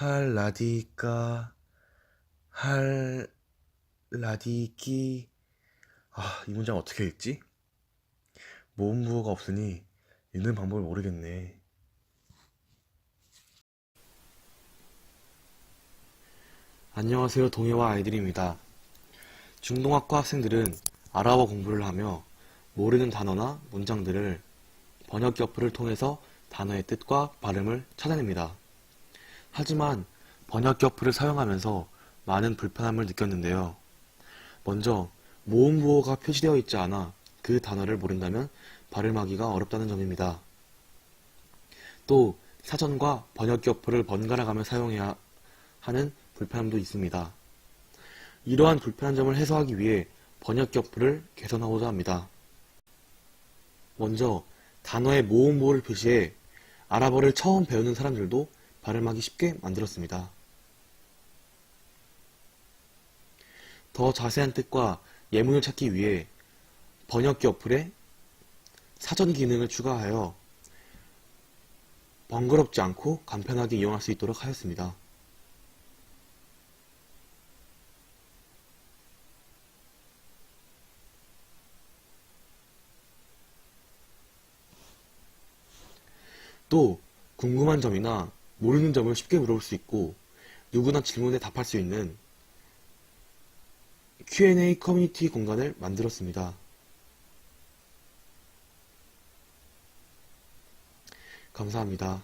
할라디까 할라디기 아, 이 문장 어떻게 읽지? 모음부호가 없으니 읽는 방법을 모르겠네. 안녕하세요. 동해와 아이들입니다. 중동학과 학생들은 아랍어 공부를 하며 모르는 단어나 문장들을 번역 기 어플을 통해서 단어의 뜻과 발음을 찾아냅니다. 하지만 번역기 어플을 사용하면서 많은 불편함을 느꼈는데요. 먼저 모음 부호가 표시되어 있지 않아 그 단어를 모른다면 발음하기가 어렵다는 점입니다. 또 사전과 번역기 어플을 번갈아 가며 사용해야 하는 불편함도 있습니다. 이러한 불편한 점을 해소하기 위해 번역기 어플을 개선하고자 합니다. 먼저 단어의 모음보호를 표시해 아랍어를 처음 배우는 사람들도 발음하기 쉽게 만들었습니다. 더 자세한 뜻과 예문을 찾기 위해 번역기 어플에 사전 기능을 추가하여 번거롭지 않고 간편하게 이용할 수 있도록 하였습니다. 또 궁금한 점이나 모르는 점을 쉽게 물어볼 수 있고 누구나 질문에 답할 수 있는 Q&A 커뮤니티 공간을 만들었습니다. 감사합니다.